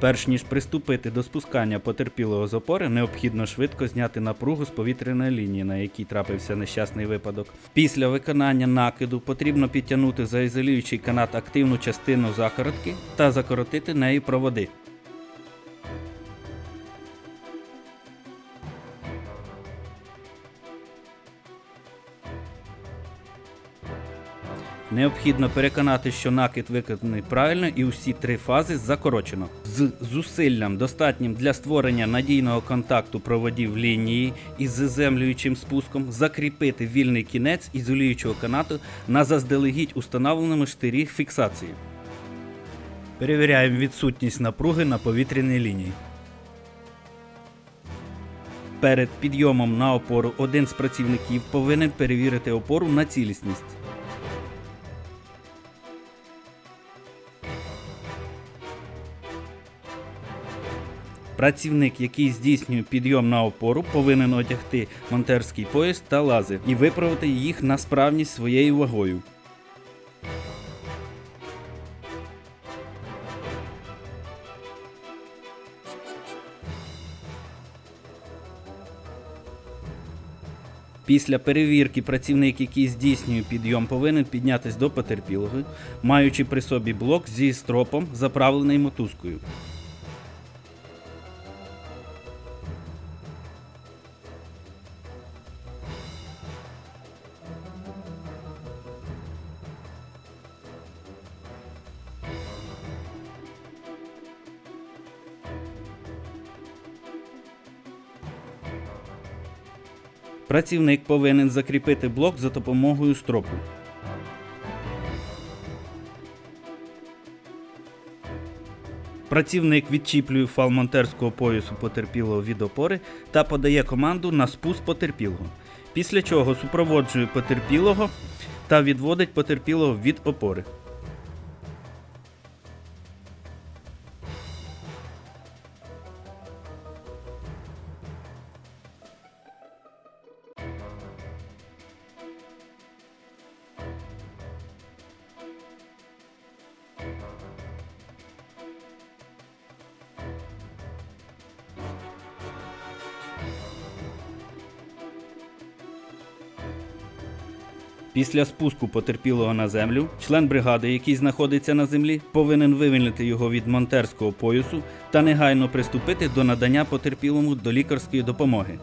Перш ніж приступити до спускання потерпілого з опори, необхідно швидко зняти напругу з повітряної лінії, на якій трапився нещасний випадок. Після виконання накиду потрібно підтягнути за ізолюючий канат активну частину закоротки та закоротити нею проводи. Необхідно переконати, що накид виконаний правильно і усі три фази закорочено. З зусиллям, достатнім для створення надійного контакту проводів лінії із заземлюючим спуском, закріпити вільний кінець ізолюючого канату на заздалегідь установленому штирі фіксації. Перевіряємо відсутність напруги на повітряній лінії. Перед підйомом на опору один з працівників повинен перевірити опору на цілісність. Працівник, який здійснює підйом на опору, повинен одягти монтерський пояс та лази і виправити їх на справність своєю вагою. Після перевірки працівник, який здійснює підйом, повинен піднятися до потерпілого, маючи при собі блок зі стропом, заправлений мотузкою. Працівник повинен закріпити блок за допомогою стропу. Працівник відчіплює фал монтерського поясу потерпілого від опори та подає команду на спуск потерпілого. Після чого супроводжує потерпілого та відводить потерпілого від опори. Після спуску потерпілого на землю, член бригади, який знаходиться на землі, повинен вивільнити його від монтерського поясу та негайно приступити до надання потерпілому до лікарської допомоги.